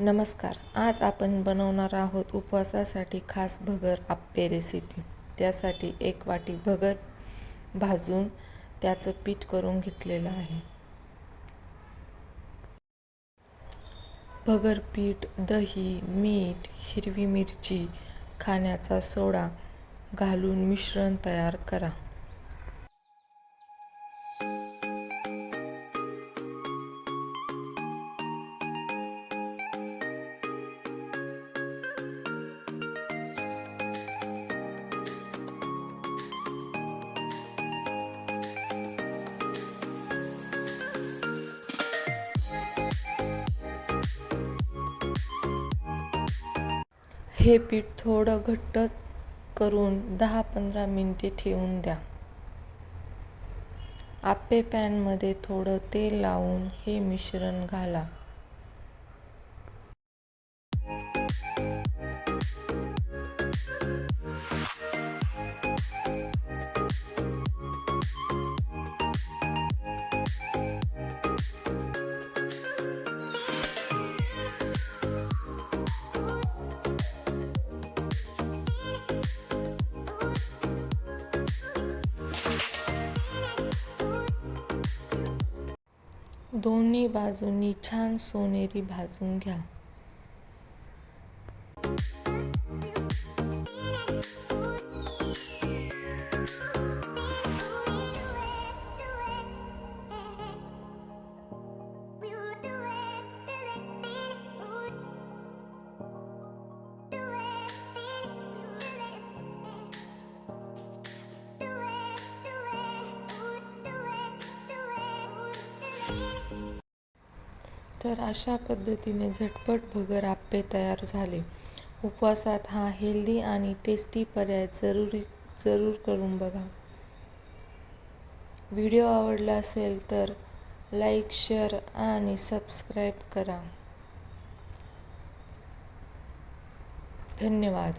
नमस्कार. आज आपण बनवणार आहोत उपवासासाठी खास भगर आप्पे रेसिपी त्यासाठी एक वाटी भगर भाजून त्याचं पीठ करून घेतलेलं आहे. भगर पीठ दही मीठ हिरवी मिरची खाण्याचा सोडा घालून मिश्रण तयार करा. हे पीठ थोडं घट्ट करून दहा पंधरा मिनटे ठेवून द्या. आप्पे पॅनमध्ये थोडं तेल लावून हे मिश्रण घाला. दोन्ही बाजूंनी छान सोनेरी भाजून घ्या तर अशा पद्धतीने झटपट भगर आप्पे तयार झाले. उपवासात हा हेल्दी आणि टेस्टी पर्याय जरुरी जरूर करून बघा. व्हिडिओ आवडला असेल तर लाईक शेअर आणि सबस्क्राईब करा. धन्यवाद.